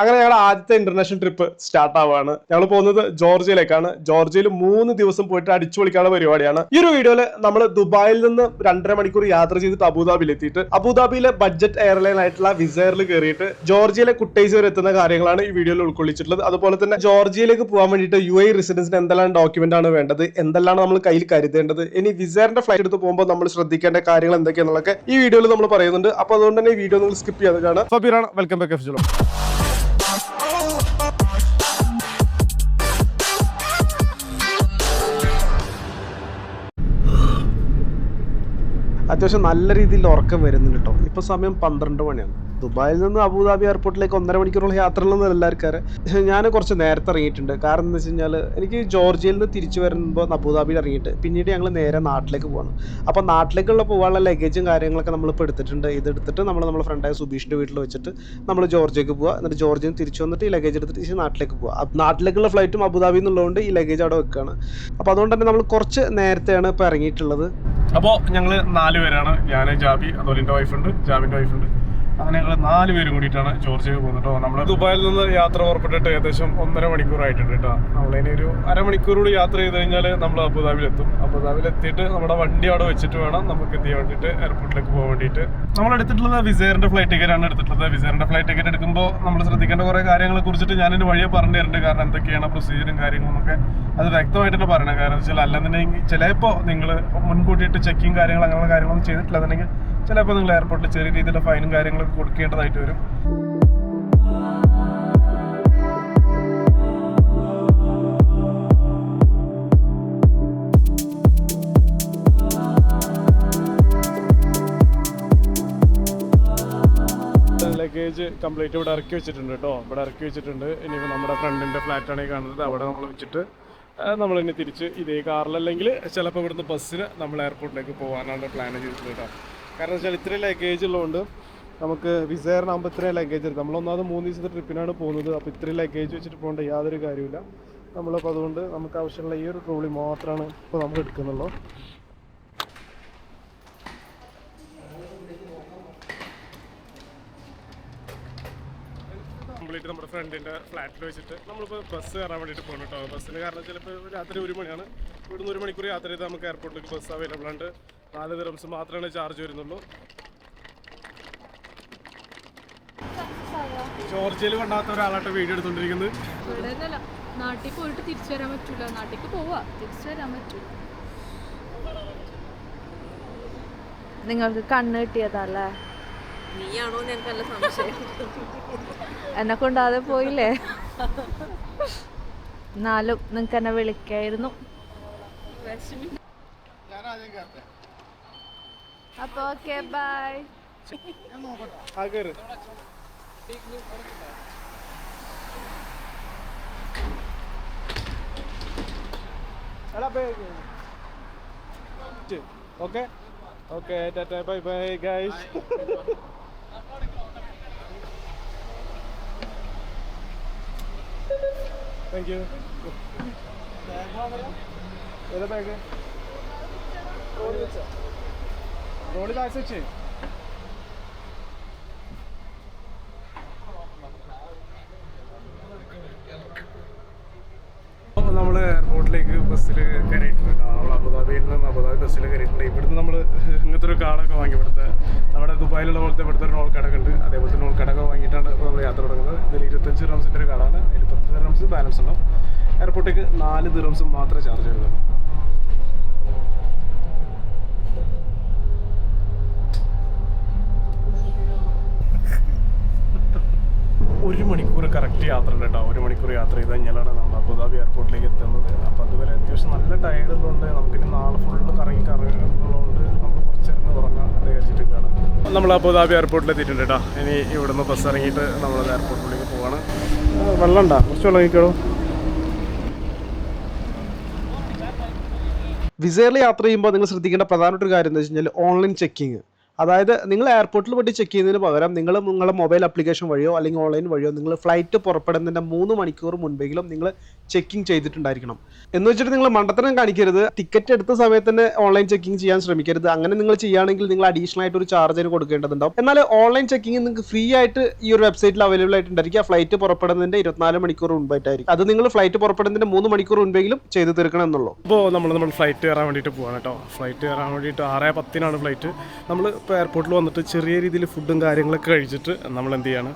അങ്ങനെ ഞങ്ങളുടെ ആദ്യത്തെ ഇന്റർനാഷണൽ ട്രിപ്പ് സ്റ്റാർട്ട് ആവാണ്. ഞങ്ങൾ പോകുന്നത് ജോർജിയയിലേക്കാണ്. ജോർജിയയിൽ മൂന്ന് ദിവസം പോയിട്ട് അടിച്ചു പൊളിക്കാനുള്ള പരിപാടിയാണ്. ഈ ഒരു വീഡിയോയിൽ നമ്മൾ ദുബായിൽ നിന്ന് രണ്ടര മണിക്കൂർ യാത്ര ചെയ്തിട്ട് അബുദാബിയിൽ എത്തിയിട്ട് അബുദാബിയിലെ ബഡ്ജറ്റ് എയർലൈൻ ആയിട്ടുള്ള വിസയറിൽ കയറിയിട്ട് ജോർജിയയിലെ കുട്ടേസ് വരെ എത്തുന്ന കാര്യങ്ങളാണ് ഈ വീഡിയോയിൽ ഉൾക്കൊള്ളിച്ചിട്ടുള്ളത്. അതുപോലെ തന്നെ ജോർജിയയിലേക്ക് പോകാൻ വേണ്ടിയിട്ട് യു ഐ റെസിഡൻസിന് എന്തെല്ലാം ഡോക്യുമെന്റ് ആണ് വേണ്ടത് എന്തെല്ലാം നമ്മൾ കയ്യിൽ കരുതേണ്ടത് ഇനി വിസയറിന്റെ ഫ്ലൈറ്റ് എടുത്ത് പോകുമ്പോൾ നമ്മൾ ശ്രദ്ധിക്കേണ്ട കാര്യങ്ങൾ എന്തൊക്കെയാണെന്നൊക്കെ ഈ വീഡിയോയിൽ നമ്മൾ പറയുന്നുണ്ട്. അപ്പോൾ അതുകൊണ്ട് തന്നെ ഈ വീഡിയോ നിങ്ങൾ സ്കിപ്പ് ചെയ്യാതെ കാണാം വെൽക്കം ബാക്ക് എഫ് അത്യാവശ്യം നല്ല രീതിയിൽ ഉറക്കം വരുന്നുണ്ട് കേട്ടോ ഇപ്പൊ സമയം പന്ത്രണ്ട് മണിയാണ്. ദുബായിൽ നിന്ന് അബുദാബി എയർപോർട്ടിലേക്ക് ഒന്നര മണിക്കൂറുള്ള യാത്ര ഉള്ളത് എല്ലാവർക്കും ഞാൻ കുറച്ച് നേരത്തെ ഇറങ്ങിയിട്ടുണ്ട്. കാരണം എന്താ വെച്ച് കഴിഞ്ഞാൽ എനിക്ക് ജോർജിയയിൽ നിന്ന് തിരിച്ചു വരുമ്പോൾ അബുദാബിയിൽ ഇറങ്ങിയിട്ട് പിന്നീട് ഞങ്ങൾ നേരെ നാട്ടിലേക്ക് പോകണം അപ്പോൾ നാട്ടിലേക്കുള്ള പോകാനുള്ള ലഗേജും കാര്യങ്ങളൊക്കെ നമ്മളിപ്പോൾ എടുത്തിട്ടുണ്ട്. ഇത് എടുത്തിട്ട് നമ്മൾ നമ്മുടെ ഫ്രണ്ടായ സുബീഷിന്റെ വീട്ടിൽ വെച്ചിട്ട് നമ്മൾ ജോർജിയക്ക് പോവുക എന്നിട്ട് ജോർജിയിൽ നിന്ന് തിരിച്ചു വന്നിട്ട് ഈ ലഗേജ് എടുത്തിട്ട് തിരിച്ച് നാട്ടിലേക്ക് പോവുക നാട്ടിലേക്കുള്ള ഫ്ലൈറ്റും അബുദാബി എന്നുള്ളതുകൊണ്ട് ഈ ലഗേജ് അവിടെ വെക്കുകയാണ് അപ്പോൾ അതുകൊണ്ട് തന്നെ നമ്മൾ കുറച്ച് നേരത്തെയാണ് ഇപ്പൊ ഇറങ്ങിയിട്ടുള്ളത്. അപ്പോൾ ഞങ്ങൾ നാല് പേരാണ്. ഞാൻ ജാബി അതുപോലെ എന്റെ വൈഫുണ്ട് ജാബിന്റെ വൈഫുണ്ട് അങ്ങനെ നാല് പേര് കൂടിയിട്ടാണ് ജോർജിയ പോകുന്നത് കേട്ടോ നമ്മൾ ദുബായിൽ നിന്ന് യാത്ര പുറപ്പെട്ടിട്ട് ഏകദേശം ഒന്നര മണിക്കൂറായിട്ടുണ്ട് കേട്ടോ നമ്മളിനി ഒരു അരമണിക്കൂറോട് യാത്ര ചെയ്ത് കഴിഞ്ഞാൽ നമ്മൾ അബുദാബിയിൽ എത്തും അബുദാബിയിൽ എത്തിയിട്ട് നമ്മുടെ വണ്ടി അവിടെ വെച്ചിട്ട് വേണം നമുക്ക് എന്ത് വേണ്ടിയിട്ട് എയർപോർട്ടിലേക്ക് പോകാൻ വേണ്ടിയിട്ട്. നമ്മൾ എടുത്തിട്ടുള്ളത് വിസേറിന്റെ ഫ്ലൈറ്റ് ടിക്കറ്റ് ആണ് എടുത്തിട്ടുള്ളത്. വിസേറിന്റെ ഫ്ലൈറ്റ് ടിക്കറ്റ് എടുക്കുമ്പോൾ നമ്മൾ ശ്രദ്ധിക്കേണ്ട കുറേ കാര്യങ്ങളെ കുറിച്ചിട്ട് എന്റെ വഴിയെ പറഞ്ഞു തരുന്നുണ്ട് കാരണം എന്തൊക്കെയാണ് പ്രൊസീജിയറും കാര്യങ്ങളും ഒക്കെ അത് വ്യക്തമായിട്ട് പറയണം. കാരണം വെച്ചാൽ അല്ലെന്നുണ്ടെങ്കിൽ ചിലപ്പോൾ നിങ്ങൾ മുൻകൂട്ടിയിട്ട് ചെക്കിങ് കാര്യങ്ങൾ അങ്ങനെയുള്ള കാര്യങ്ങളൊന്നും ചെയ്തിട്ടില്ല എന്നുണ്ടെങ്കിൽ ചിലപ്പോൾ നിങ്ങൾ എയർപോർട്ടിൽ ചെറിയ രീതിയിലുള്ള ഫൈനും കൊടുക്കേണ്ടതായിട്ട് വരും. ലഗേജ് കംപ്ലീറ്റ് ഇവിടെ ഇറക്കി വെച്ചിട്ടുണ്ട് കേട്ടോ. ഇവിടെ ഇറക്കി വെച്ചിട്ടുണ്ട്. ഇനിയിപ്പോൾ നമ്മുടെ ഫ്രണ്ടിന്റെ ഫ്ലാറ്റാണ് ഈ കാണുന്നത്. അവിടെ നമ്മൾ വെച്ചിട്ട് നമ്മൾ ഇനി തിരിച്ച് ഇതേ കാറിലല്ലെങ്കിൽ ചിലപ്പോൾ ഇവിടുന്ന് ബസ്സിന് നമ്മൾ എയർപോർട്ടിലേക്ക് പോകാനാണ് പ്ലാൻ ചെയ്തിട്ടുള്ളത് കേട്ടോ. കാരണം വെച്ചാൽ ഇത്രയും ലഗേജ് ഉള്ളതുകൊണ്ട് നമുക്ക് വിസയറിനാകുമ്പോൾ ഇത്രയും ലഗേജ് നമ്മൾ നമ്മളൊന്നാമത് മൂന്ന് ദിവസത്തെ ട്രിപ്പിനാണ് പോകുന്നത്. അപ്പോൾ ഇത്രയും ലഗേജ് വെച്ചിട്ട് പോകേണ്ട യാതൊരു കാര്യമില്ല നമ്മളപ്പോൾ അതുകൊണ്ട് നമുക്ക് ആവശ്യമുള്ള ഈ ഒരു ട്രോളി മാത്രമാണ് ഇപ്പോൾ നമ്മൾ എടുക്കുന്നുള്ളൂ. കംപ്ലീറ്റ് നമ്മുടെ ഫ്രണ്ടിന്റെ ഫ്ലാറ്റിൽ വെച്ചിട്ട് നമ്മളിപ്പോൾ ബസ് കയറാൻ വേണ്ടിയിട്ട് പോകണം കേട്ടോ ബസ്സിന് കാരണം ചിലപ്പോൾ രാത്രി ഒരു മണിയാണ്. ഇവിടുന്ന് ഒരു മണിക്കൂർ യാത്ര ചെയ്ത് നമുക്ക് എയർപോർട്ടിലേക്ക് ബസ് അവൈലബിൾ ഉണ്ട്. നാല് ദിറംസ് മാത്രമേ ചാർജ് വരുന്നുള്ളൂ. ജോർജിയയിൽ കൊണ്ടാത്ത ഒരാളായിട്ട് വീഡിയോ എടുത്തോണ്ടിരിക്കുന്നത്. നാട്ടിൽ പോയിട്ട് തിരിച്ചു വരാൻ പറ്റൂല. നാട്ടിലേക്ക് പോവാ തിരിച്ചു വരാൻ പറ്റൂല നിങ്ങൾക്ക് കണ്ണ് കിട്ടിയതല്ലേ? നീയാണോ നല്ല സംശയം. എന്നെ കൊണ്ടാതെ പോയില്ലേ? എന്നാലും നിങ്ങൾക്ക് എന്നെ വിളിക്കായിരുന്നു. അപ്പൊ ഓക്കെ ബൈ ആ കയറ് okay? Okay tata bye bye guys. Thank you ഏതാ ബാഗ് റോളി ബാഗ്സ് വെച്ച് നമ്മൾ എയർപോർട്ടിലേക്ക് ബസ്സിൽ കയറിയിട്ടുണ്ട് നമ്മൾ അബുദാബിയിൽ നിന്ന് അബുദാബി ബസ്സിൽ കയറിയിട്ടുണ്ട്. ഇവിടുന്ന് നമ്മൾ ഇങ്ങനത്തെ ഒരു കാർഡൊക്കെ വാങ്ങി ഇവിടുത്തെ നമ്മുടെ ദുബായിലുള്ള പോലത്തെ ഇവിടുത്തെ ഒരു നോൾ കടകുണ്ട് അതേപോലത്തെ നോൾ കാർഡൊക്കെ വാങ്ങിയിട്ടാണ് ഇപ്പോൾ നമ്മൾ യാത്ര തുടങ്ങുന്നത്. ഇതിൽ ഇരുപത്തഞ്ച് റംസിന്റെ ഒരു കാർഡാണ് അതിൽ പത്ത് റംസ് ബാലൻസ് ഉണ്ടാവും. എയർപോർട്ടേക്ക് നാല് ദിറംസ് മാത്രമേ ചാർജ് ചെയ്യുന്നുള്ളൂ ഒരു മണിക്കൂർ കറക്റ്റ് യാത്ര ഉണ്ട് കേട്ടോ ഒരു മണിക്കൂർ യാത്ര ചെയ്ത് കഴിഞ്ഞാലാണ് നമ്മൾ അബുദാബി എയർപോർട്ടിലേക്ക് എത്തുന്നത്. അപ്പോൾ അതുവരെ അത്യാവശ്യം നല്ല ടയർഡുള്ളതുകൊണ്ട് നമുക്ക് നമുക്കിനി നാളെ ഫുള്ള് കറങ്ങി കറങ്ങുന്നതുകൊണ്ട് നമ്മൾ കുറച്ചിരുന്ന് ഉറങ്ങാം എന്ന് കാണാം നമ്മൾ അബുദാബി എയർപോർട്ടിൽ എത്തിയിട്ടുണ്ട് കേട്ടോ ഇനി ഇവിടുന്ന് ബസ് ഇറങ്ങിയിട്ട് നമ്മൾ എയർപോർട്ടിലേക്ക് പോവാണ്. വെള്ളം ഉണ്ടോ കുറച്ച് വെള്ളം കഴിക്കോളൂ വിസയറിൽ യാത്ര ചെയ്യുമ്പോൾ നിങ്ങൾ ശ്രദ്ധിക്കേണ്ട പ്രധാനപ്പെട്ട ഒരു കാര്യം എന്താ വെച്ച് കഴിഞ്ഞാൽ ഓൺലൈൻ ചെക്കിങ് അതായത് നിങ്ങൾ എയർപോർട്ടിൽ പോയിട്ട് ചെക്ക് ചെയ്യുന്നതിന് പകരം നിങ്ങൾ നിങ്ങളുടെ മൊബൈൽ ആപ്ലിക്കേഷൻ വഴിയോ അല്ലെങ്കിൽ ഓൺലൈൻ വഴിയോ നിങ്ങൾ ഫ്ലൈറ്റ് പുറപ്പെടുന്നതിന്റെ മൂന്ന് മണിക്കൂർ മുൻപെങ്കിലും നിങ്ങൾ ചെക്കിംഗ് ചെയ്തിട്ടുണ്ടായിരിക്കണം. എന്ന് വെച്ചിട്ട് നിങ്ങൾ മണ്ടത്തരം കാണിക്കരുത്. ടിക്കറ്റ് എടുത്ത സമയത്ത് തന്നെ ഓൺലൈൻ ചെക്കിംഗ് ചെയ്യാൻ ശ്രമിക്കരുത്. അങ്ങനെ നിങ്ങൾ ചെയ്യുകയാണെങ്കിൽ നിങ്ങൾ അഡീഷണൽ ആയിട്ട് ഒരു ചാർജ് അതിന് കൊടുക്കേണ്ടതുണ്ടാവും. എന്നാൽ ഓൺലൈൻ ചെക്കിംഗ് നിങ്ങൾക്ക് ഫ്രീ ആയിട്ട് ഈ ഒരു വെബ്സൈറ്റിൽ അവൈലബിൾ ആയിട്ടുണ്ടായിരിക്കും. ഫ്ലൈറ്റ് പുറപ്പെടുന്നതിന്റെ ഇരുപത്തിനാല് മണിക്കൂർ മുമ്പായിട്ടായിരിക്കും. അത് നിങ്ങൾ ഫ്ലൈറ്റ് പുറപ്പെടുന്നതിന്റെ മൂന്ന് മണിക്കൂർ മുൻപെങ്കിലും ചെയ്തു തീർക്കണം എന്നുള്ളൂ. ഇപ്പോൾ നമ്മൾ നമ്മൾ ഫ്ലൈറ്റ് കയറാൻ വേണ്ടിയിട്ട് പോവാണ് കേട്ടോ. ഫ്ലൈറ്റ് കയറാൻ വേണ്ടിയിട്ട് ആറ് പത്തിനാണ് ഫ്ലൈറ്റ് നമ്മൾ ഇപ്പോൾ എയർപോർട്ടിൽ വന്നിട്ട് ചെറിയ രീതിയിൽ ഫുഡും കാര്യങ്ങളൊക്കെ കഴിച്ചിട്ട് നമ്മൾ എന്ത് ചെയ്യാണ്?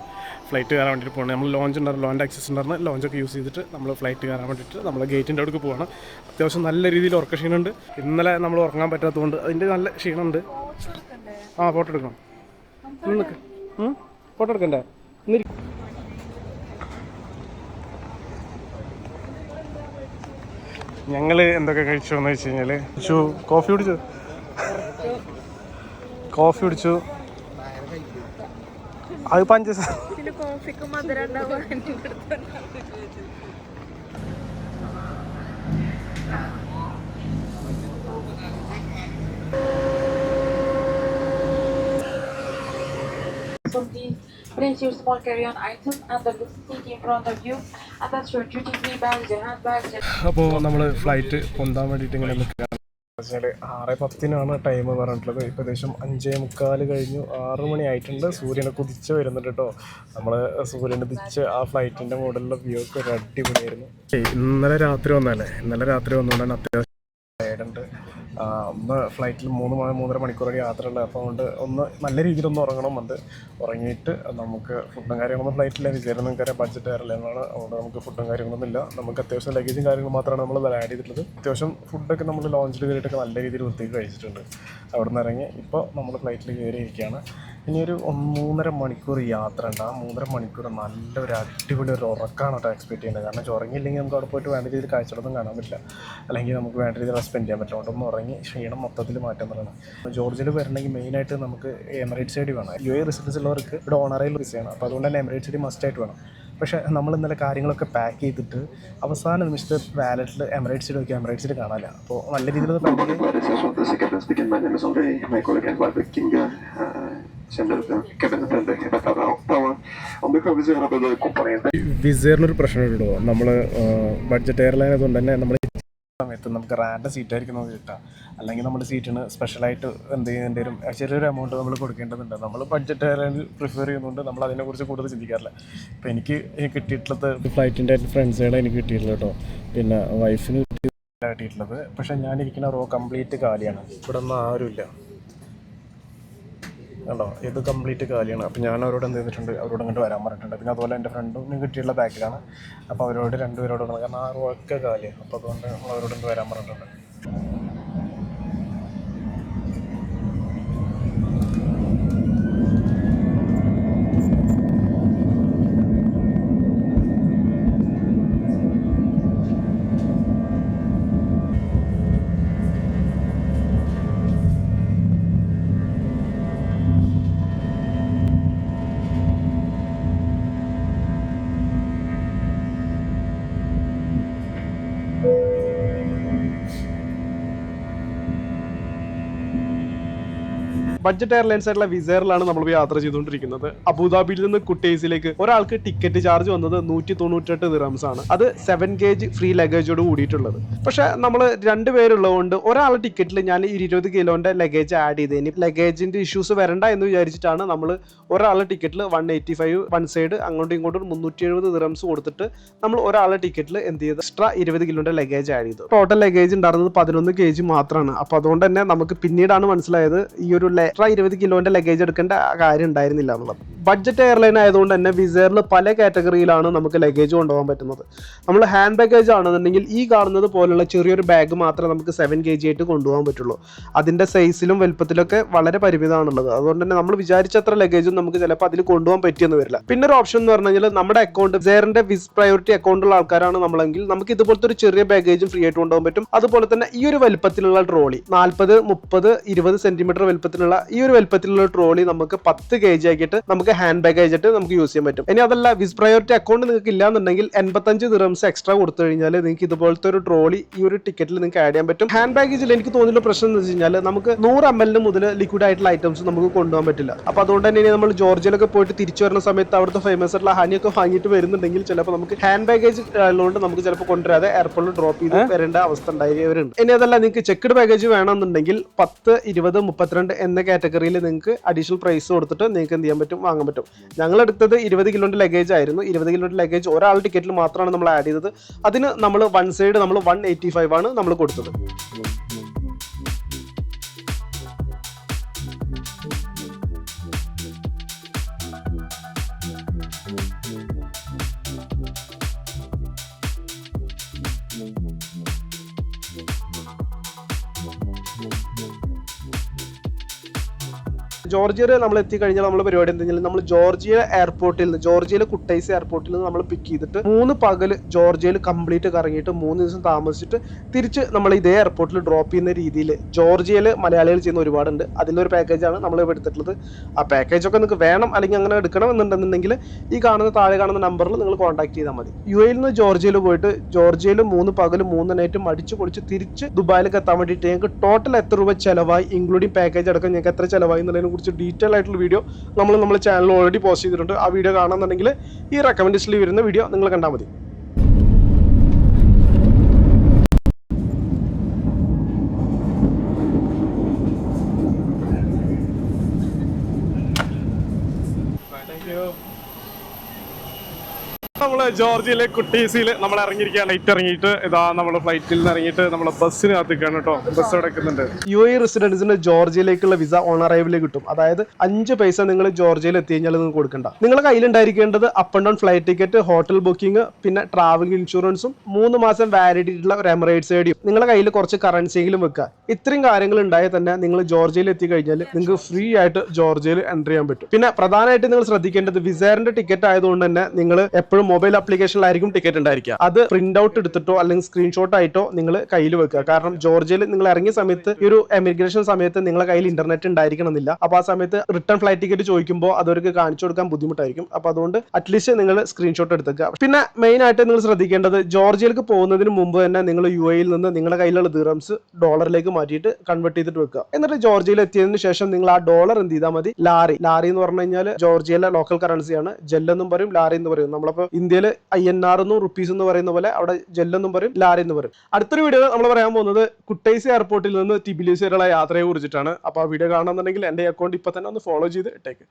ഫ്ലൈറ്റ് കയറാൻ വേണ്ടിയിട്ട് പോകണം. നമ്മൾ ലോഞ്ച് ഉണ്ടായിരുന്നു ലോഞ്ച് ആക്സസ് ഉണ്ടായിരുന്നു. ലോഞ്ചൊക്കെ യൂസ് ചെയ്തിട്ട് നമ്മൾ ഫ്ലൈറ്റ് കയറാൻ വേണ്ടിയിട്ട് നമ്മൾ ഗേറ്റിന്റെ അടുക്ക് പോവാണ്. അത്യാവശ്യം നല്ല രീതിയിൽ ഉറക്ക ക്ഷീണമുണ്ട് ഇന്നലെ നമ്മൾ ഉറങ്ങാൻ പറ്റാത്തതുകൊണ്ട് അതിന്റെ നല്ല ക്ഷീണമുണ്ട് ആ ഫോട്ടോ എടുക്കണം. നിൽക്ക് ഫോട്ടോ എടുക്കണ്ടേ? ഞങ്ങൾ എന്തൊക്കെ കഴിച്ചു എന്ന് വെച്ച് കഴിഞ്ഞാൽ കോഫി കുടിച്ചു? കോഫി കുടിച്ചു. അത് പഞ്ചസാര place your small carry-on item under the seat in front of you. And that's your duty-free bags, your handbags, your അപ്പോൾ നമ്മൾ ഫ്ലൈറ്റ് പൊന്താൻ വേണ്ടിയിട്ട് ഇങ്ങനെ നിൽക്കുകയാണ് വെച്ചാൽ ആറ് പത്തിനാണ് ടൈം പറഞ്ഞിട്ടുള്ളത്. ഇപ്പോൾ ഏകദേശം അഞ്ചേ മുക്കാൽ കഴിഞ്ഞു. ആറ് മണി ആയിട്ടുണ്ട്. സൂര്യനെ കുതിച്ച് വരുന്നുണ്ട് കേട്ടോ നമ്മൾ സൂര്യനെ കുതിച്ച് ആ ഫ്ലൈറ്റിന്റെ മോഡലിലെ വ്യൂ ഒക്കെ അടിപൊളിയായിരുന്നു. ഇന്നലെ രാത്രി വന്നല്ലേ ഇന്നലെ രാത്രി വന്നുകൊണ്ടാണ് അത്യാവശ്യം ഒന്ന് ഫ്ലൈറ്റിൽ മൂന്ന് മൂന്നര മണിക്കൂറൊക്കെ യാത്രയുള്ളത് അപ്പോൾ അതുകൊണ്ട് ഒന്ന് നല്ല രീതിയിൽ ഒന്ന് ഉറങ്ങണം. അത് ഉറങ്ങിയിട്ട് നമുക്ക് ഫുഡും കാര്യങ്ങളൊന്നും ഫ്ലൈറ്റില്ല വിചാരം നിങ്ങൾക്ക് ബഡ്ജറ്റ് ആയിട്ടില്ല എന്നാണ്. അതുകൊണ്ട് നമുക്ക് ഫുഡും കാര്യങ്ങളൊന്നും ഇല്ല. നമുക്ക് അത്യാവശ്യം ലഗേജും കാര്യങ്ങളും മാത്രമാണ് നമ്മൾ ആഡ് ചെയ്തിട്ടുള്ളത്. അത്യാവശ്യം ഫുഡൊക്കെ നമ്മൾ ലോഞ്ചിൽ കയറിയിട്ടൊക്കെ നല്ല രീതിയിൽ വൃത്തിക്ക് കഴിച്ചിട്ടുണ്ട്. അവിടെ നിന്ന് ഇറങ്ങി ഇപ്പോൾ നമ്മൾ ഫ്ലൈറ്റിൽ കയറിയിരിക്കുകയാണ് ഇനി ഒരു മൂന്നര മണിക്കൂർ യാത്ര ഉണ്ട്. ആ മൂന്നര മണിക്കൂർ നല്ലൊരു അടിപൊളി ഒരു ഉറക്കമാണ് കേട്ടോ എക്സ്പെക്ട് ചെയ്യുന്നത്. കാരണം ഉറങ്ങിയില്ലെങ്കിൽ നമുക്ക് അവിടെ പോയിട്ട് വേണ്ട രീതിയിൽ കാഴ്ചകളൊന്നും കാണാൻ പറ്റില്ല. അല്ലെങ്കിൽ നമുക്ക് വേണ്ട രീതിയിൽ സ്പെൻഡ് ചെയ്യാൻ പറ്റില്ല. അതുകൊണ്ടൊന്ന് ഉറങ്ങി ക്ഷീണം മൊത്തത്തിൽ മാറ്റം പറയണം ജോർജിൽ വരണമെങ്കിൽ മെയിനായിട്ട് നമുക്ക് എമിറേറ്റ്സ് സൈഡ് വേണം യു എ റെസിഡൻസ് ഉള്ളവർക്ക് ഇവിടെ ഓണറയിൽ വിസ ചെയ്യണം. അപ്പോൾ അതുകൊണ്ട് തന്നെ എമിറേറ്റ്സ് സൈഡ് മസ്റ്റ് ആയിട്ട് വേണം. പക്ഷേ നമ്മൾ ഇന്നലെ കാര്യങ്ങളൊക്കെ പാക്ക് ചെയ്തിട്ട് അവസാന നിമിഷത്തെ വാലറ്റിൽ എമിറേറ്റ്സിൽ നോക്കി എമിറേറ്റ്സിൽ കാണാനില്ല അപ്പോൾ നല്ല രീതിയിൽ വിസയറിനൊരു പ്രശ്നമുണ്ടോ നമ്മൾ ബഡ്ജറ്റ് എയർലൈൻ കൊണ്ട് തന്നെ നമ്മൾ സമയത്ത് നമുക്ക് റാൻഡ് സീറ്റ് ആയിരിക്കും നമുക്ക് കിട്ടുക അല്ലെങ്കിൽ നമ്മുടെ സീറ്റിന് സ്പെഷ്യലായിട്ട് എന്ത് ചെയ്യുന്നതിന്റെ വരും? ചെറിയൊരു എമൗണ്ട് നമ്മൾ കൊടുക്കേണ്ടതുണ്ട്. നമ്മൾ ബഡ്ജറ്റ് എയർലൈൻ പ്രിഫർ ചെയ്യുന്നുണ്ട് നമ്മൾ അതിനെക്കുറിച്ച് കൂടുതൽ ചിന്തിക്കാറില്ല. ഇപ്പോൾ എനിക്ക് കിട്ടിയിട്ടുള്ളത് ഫ്ലൈറ്റിന്റെ ഫ്രണ്ട്സുകളെ എനിക്ക് കിട്ടിയിട്ടില്ല കേട്ടോ. പിന്നെ വൈഫിന് കിട്ടിയിട്ടുള്ളത്. പക്ഷേ ഞാനിരിക്കുന്ന റോ കംപ്ലീറ്റ് കാലിയാണ്. ഇവിടെ ഒന്നും ആരുമില്ല. കണ്ടോ? ഇത് കംപ്ലീറ്റ് കാലിയാണ്. അപ്പോൾ ഞാൻ അവരോട് എന്ത് ചെയ്തിട്ടുണ്ട്? അവരോട് ഇങ്ങോട്ട് വരാൻ പറഞ്ഞിട്ടുണ്ട്. പിന്നെ അതുപോലെ എന്റെ ഫ്രണ്ടും കിട്ടിയുള്ള ബാക്കിലാണ് അപ്പോൾ അവരോട് രണ്ടുപേരോട് കാരണം ആ റോ ഒക്കെ കാലിയാണ് അപ്പോൾ അതുകൊണ്ട് അവരോട് ഇങ്ങോട്ട് വരാൻ പറഞ്ഞിട്ടുണ്ട്. ബഡ്ജറ്റ് എയർലൈൻസ് ആയിട്ടുള്ള വിസയറിലാണ് നമ്മൾ യാത്ര ചെയ്തുകൊണ്ടിരിക്കുന്നത്. അബുദാബിയിൽ നിന്ന് കുട്ടേസിലേക്ക് ഒരാൾക്ക് ടിക്കറ്റ് ചാർജ് വന്നത് നൂറ്റി തൊണ്ണൂറ്റെട്ട് ദിറംസ് ആണ്. അത് സെവൻ കേജ് ഫ്രീ ലഗേജോട് കൂടിയിട്ടുള്ളത്. പക്ഷെ നമ്മൾ രണ്ട് പേരുള്ളതുകൊണ്ട് ഒരാളുടെ ടിക്കറ്റിൽ ഞാൻ ഇരുപത് കിലോന്റെ ലഗേജ് ആഡ് ചെയ്ത് ഇനി ലഗേജിന്റെ ഇഷ്യൂസ് വരണ്ട എന്ന് വിചാരിച്ചിട്ടാണ് നമ്മൾ ഒരാളുടെ ടിക്കറ്റിൽ one eighty five one side അങ്ങോട്ടും ഇങ്ങോട്ടും മുന്നൂറ്റി എഴുപത് ദിറംസ് കൊടുത്തിട്ട് നമ്മൾ ഒരാളുടെ ടിക്കറ്റിൽ എന്ത് ചെയ്ത് എക്സ്ട്രാ ഇരുപത് കിലോന്റെ ലഗേജ് ആഡ് ചെയ്തു ടോട്ടൽ ലഗേജ് ഉണ്ടായിരുന്നത് പതിനൊന്ന് കെ ജി മാത്രമാണ് അപ്പോൾ അതുകൊണ്ട് തന്നെ നമുക്ക് പിന്നീടാണ് മനസ്സിലായത് ഈ ഒരു എക്സ്ട്രാ ഇരുപത് കിലോന്റെ ലഗേജ് എടുക്കേണ്ട കാര്യം ഉണ്ടായിരുന്നില്ല എന്നുള്ളത്. ബഡ്ജറ്റ് എയർലൈൻ ആയതുകൊണ്ട് തന്നെ വിസേറിൽ പല കാറ്റഗറിയിലാണ് നമുക്ക് ലഗേജ് കൊണ്ടുപോകാൻ പറ്റുന്നത്. നമ്മൾ ഹാൻഡ് ബാഗേജ് ആണെന്നുണ്ടെങ്കിൽ ഈ കാണുന്നത് പോലുള്ള ചെറിയൊരു ബാഗ് മാത്രമേ നമുക്ക് സെവൻ കെ ജി ആയിട്ട് കൊണ്ടുപോകാൻ പറ്റുള്ളൂ. അതിന്റെ സൈസിലും വലുപ്പത്തിലൊക്കെ വളരെ പരിമിതമാണുള്ളത്. അതുകൊണ്ട് തന്നെ നമ്മൾ വിചാരിച്ചത്ര ലഗേജും നമുക്ക് ചിലപ്പോൾ അതിൽ കൊണ്ടുപോകാൻ പറ്റിയെന്ന് വരില്ല. പിന്നെ ഒരു ഓപ്ഷൻ എന്ന് പറഞ്ഞു കഴിഞ്ഞാൽ നമ്മുടെ അക്കൗണ്ട് വിസേറിന്റെ വിസ് പ്രയോറിറ്റി അക്കൗണ്ടുള്ള ആൾക്കാരാണ് നമ്മളെങ്കിൽ നമുക്ക് ഇതുപോലത്തെ ഒരു ചെറിയ ബാഗേജും ഫ്രീ ആയിട്ട് കൊണ്ടുപോകാൻ പറ്റും. അതുപോലെ തന്നെ ഈ ഒരു വലുപ്പത്തിലുള്ള ട്രോളി നാൽപ്പത് മുപ്പത് ഇരുപത് സെന്റിമീറ്റർ വലുപ്പത്തിലുള്ള ഈ ഒരു വലുപ്പത്തിലുള്ള ട്രോളി നമുക്ക് പത്ത് കെ ജി ആക്കിയിട്ട് നമുക്ക് ഹാൻഡ് ബാഗ് ആയിട്ട് നമുക്ക് യൂസ് ചെയ്യാൻ പറ്റും. ഇനി അതല്ല വിസ് പ്രയോറിറ്റി അക്കൗണ്ട് നിങ്ങൾക്ക് ഇല്ലാന്നുണ്ടെങ്കിൽ എൺപത്തഞ്ച് ദിറംസ് എക്സ്ട്രാ കൊടുത്തു കഴിഞ്ഞാൽ നിങ്ങൾക്ക് ഇതുപോലത്തെ ഒരു ട്രോളി ഈ ഒരു ടിക്കറ്റിൽ നിങ്ങൾക്ക് ആഡ് ചെയ്യാൻ പറ്റും. ഹാൻഡ് ബാഗേജിൽ എനിക്ക് തോന്നിയുള്ള പ്രശ്നം എന്ന് വെച്ച് കഴിഞ്ഞാൽ നമുക്ക് നൂറ് എം എല്ലിന് മുതൽ ലിക്വിഡ് ആയിട്ടുള്ള ഐറ്റംസ് നമുക്ക് കൊണ്ടുപോകാൻ പറ്റില്ല. അപ്പൊ അതുകൊണ്ട് തന്നെ ഇനി നമ്മൾ ജോർജിയിലൊക്കെ പോയിട്ട് തിരിച്ചു വരുന്ന സമയത്ത് അവിടുത്തെ ഫേമസ് ആയിട്ടുള്ള ഹണിയൊക്കെ വാങ്ങിയിട്ട് വരുന്നുണ്ടെങ്കിൽ ചിലപ്പോൾ നമുക്ക് ഹാൻഡ് ബാഗേജ് ഉള്ളതുകൊണ്ട് നമുക്ക് ചിലപ്പോൾ കൊണ്ടുവരാതെ എയർപോർട്ടിൽ ഡ്രോപ്പ് ചെയ്ത് വരേണ്ട അവസ്ഥ ഉണ്ടായവരുണ്ട് ഇനി അതല്ല നിങ്ങൾക്ക് ചെക്ക്ഡ് ബാഗേജ് വേണമെന്നുണ്ടെങ്കിൽ പത്ത് ഇരുപത് മുപ്പത്തിരണ്ട് എന്ന കാറ്റഗറിയിൽ നിങ്ങൾക്ക് അഡീഷണൽ പ്രൈസ് കൊടുത്തിട്ട് നിങ്ങൾക്ക് എന്ത് ചെയ്യാൻ പറ്റും? വാങ്ങാൻ പറ്റും. ഞങ്ങൾ എടുത്തത് ഇരുപത് കിലോന്റെ ലഗേജ് ആയിരുന്നു. ഇരുപത് കിലോന്റെ ലഗേജ് ഒരാൾ ടിക്കറ്റിൽ മാത്രമാണ് നമ്മൾ ആഡ് ചെയ്തത്. അതിന് നമ്മൾ വൺ സൈഡ് നമ്മൾ വൺ എയ്റ്റി ഫൈവ് ആണ് നമ്മൾ കൊടുത്തത്. ജോർജിയയിൽ നമ്മൾ എത്തിക്കഴിഞ്ഞാൽ നമ്മൾ പരിപാടി എന്തെങ്കിലും നമ്മൾ ജോർജിയ എയർപോർട്ടിൽ നിന്ന് ജോർജിയയിലെ കുട്ടൈസ് എയർപോർട്ടിൽ നിന്ന് നമ്മൾ പിക്ക് ചെയ്തിട്ട് മൂന്ന് പകൽ ജോർജിയയിൽ കംപ്ലീറ്റ് കറങ്ങിയിട്ട് മൂന്ന് ദിവസം താമസിച്ചിട്ട് തിരിച്ച് നമ്മൾ ഇതേ എയർപോർട്ടിൽ ഡ്രോപ്പ് ചെയ്യുന്ന രീതിയിൽ ജോർജിയയിൽ മലയാളികൾ ചെയ്യുന്ന ഒരുപാടുണ്ട്. അതിലൊരു പാക്കേജാണ് നമ്മൾ ഇവിടെ എടുത്തിട്ടുള്ളത്. ആ പാക്കേജ് ഒക്കെ നിങ്ങൾക്ക് വേണം അല്ലെങ്കിൽ അങ്ങനെ എടുക്കണം എന്നുണ്ടെന്നുണ്ടെങ്കിൽ ഈ കാണുന്ന താഴെ കാണുന്ന നമ്പറിൽ നിങ്ങൾ കോൺടാക്ട് ചെയ്താൽ മതി. യു എയിൽ നിന്ന് ജോർജിയയിൽ പോയിട്ട് ജോർജിയയിൽ മൂന്ന് പകൽ മൂന്ന് നൈറ്റും അടിച്ചു പൊളിച്ച് തിരിച്ച് ദുബായിലേക്ക് എത്താൻ വേണ്ടിയിട്ട് ഞങ്ങൾക്ക് ടോട്ടൽ എത്ര രൂപ ചിലവായി ഇൻക്ലൂഡിംഗ് പാക്കേജ് അടക്കം ഞങ്ങൾക്ക് എത്ര ചിലവായി എന്നുള്ളതിനെ കുറിച്ച് ഡീറ്റെയിൽ ആയിട്ടുള്ള വീഡിയോ നമ്മൾ നമ്മുടെ ചാനൽ ഓൾറെഡി പോസ്റ്റ് ചെയ്തിട്ടുണ്ട്. ആ വീഡിയോ കാണാന്നുണ്ടെങ്കിൽ ഈ റെക്കമെൻഡേഷനിൽ വരുന്ന വീഡിയോ നിങ്ങൾ കണ്ടാൽ മതി. നമ്മൾ ജോർജിയയിലെ കുട്ടീസിൽ നമ്മൾ ഇറങ്ങിയിരിക്കുകയാണ്. ലൈറ്റ് ഇറങ്ങിയിട്ട് ഇതാ നമ്മൾ ഫ്ലൈറ്റിൽ നിന്ന് ഇറങ്ങിയിട്ട് നമ്മളെ ബസ്സിന് കാത്തിക്കാണ് കേട്ടോ ബസ് കിടക്കുന്നുണ്ട് യു എ റെസിഡൻസിന് ജോർജിയയിലേക്കുള്ള വിസ ഓൺ അറൈവിൽ കിട്ടും. അതായത് അഞ്ച് പൈസ നിങ്ങൾ ജോർജിയയിൽ എത്തി കഴിഞ്ഞാൽ നിങ്ങൾക്ക് കൊടുക്കണ്ട. നിങ്ങളുടെ കയ്യിലുണ്ടായിരിക്കേണ്ടത് up and down flight ticket hotel booking പിന്നെ ട്രാവൽ ഇൻഷുറൻസും മൂന്ന് മാസം വാലിഡിറ്റി ഉള്ള ഒരു എമിറേറ്റ്സ് ഐഡിയും നിങ്ങളുടെ കയ്യിൽ കുറച്ച് കറൻസിയെങ്കിലും വെക്കുക ഇത്രയും കാര്യങ്ങൾ ഉണ്ടായാൽ തന്നെ നിങ്ങൾ ജോർജിയയിൽ എത്തി കഴിഞ്ഞാൽ നിങ്ങൾക്ക് ഫ്രീ ആയിട്ട് ജോർജിയയിൽ എന്റർ ചെയ്യാൻ പറ്റും. പിന്നെ പ്രധാനമായിട്ട് നിങ്ങൾ ശ്രദ്ധിക്കേണ്ടത് വിസയറിന്റെ ടിക്കറ്റ് ആയതുകൊണ്ട് തന്നെ നിങ്ങൾ എപ്പോഴും മൊബൈൽ ആപ്ലിക്കേഷനിലായിരിക്കും ടിക്കറ്റ് ഉണ്ടായിരിക്കുക. അത് പ്രിന്റ് ഔട്ട് എടുത്തിട്ടോ അല്ലെങ്കിൽ സ്ക്രീൻഷോട്ട് ആയിട്ടോ നിങ്ങൾ കയ്യിൽ വെക്കുക. കാരണം ജോർജിയയിൽ നിങ്ങൾ ഇറങ്ങിയ സമയത്ത് ഈ ഒരു എമിഗ്രേഷൻ സമയത്ത് നിങ്ങളുടെ കയ്യിൽ ഇന്റർനെറ്റ് ഉണ്ടായിരിക്കണം എന്നില്ല അപ്പൊ ആ സമയത്ത് റിട്ടേൺ ഫ്ലൈറ്റ് ടിക്കറ്റ് ചോദിക്കുമ്പോൾ അതവർക്ക് കാണിച്ചു കൊടുക്കാൻ ബുദ്ധിമുട്ടായിരിക്കും. അപ്പൊ അതുകൊണ്ട് അറ്റ്ലീസ്റ്റ് നിങ്ങൾ സ്ക്രീൻഷോട്ട് എടുത്തേക്കുക പിന്നെ മെയിൻ ആയിട്ട് നിങ്ങൾ ശ്രദ്ധിക്കേണ്ടത് ജോർജിയയിലേക്ക് പോകുന്നതിന് മുമ്പ് തന്നെ നിങ്ങൾ യു എയിൽ നിന്ന് നിങ്ങളുടെ കയ്യിലുള്ള ദിറംസ് ഡോളറിലേക്ക് മാറ്റിയിട്ട് കൺവേർട്ട് ചെയ്തിട്ട് വെക്കുക. എന്നിട്ട് ജോർജിയയിൽ എത്തിയതിന് ശേഷം നിങ്ങൾ ആ ഡോളർ എന്ത് ചെയ്താൽ മതി? ലാറി. ലാറി എന്ന് പറഞ്ഞു കഴിഞ്ഞാൽ ജോർജിയയിലെ ലോക്കൽ കറൻസിയാണ് ജെല്ലെന്നും പറയും ലാറി എന്ന് പറയും. നമ്മളിപ്പോ ഇന്ത്യയിൽ ഐ എൻ ആർ എന്നും റുപ്പീസ് എന്ന് പറയുന്ന പോലെ അവിടെ ജെല്ലെന്നും പറയും ലാരി എന്ന് പറയും. അടുത്തൊരു വീഡിയോ നമ്മൾ പറയാൻ പോകുന്നത് കുട്ടൈസ് എയർപോർട്ടിൽ നിന്ന് ടിബിലിസ് വരെയുള്ള യാത്രയെ കുറിച്ചിട്ടാണ്. അപ്പോൾ ആ വീഡിയോ കാണണമെന്നുണ്ടെങ്കിൽ എന്റെ അക്കൗണ്ട് ഇപ്പൊ തന്നെ ഒന്ന് ഫോളോ ചെയ്ത് ഇട്ടേക്ക്.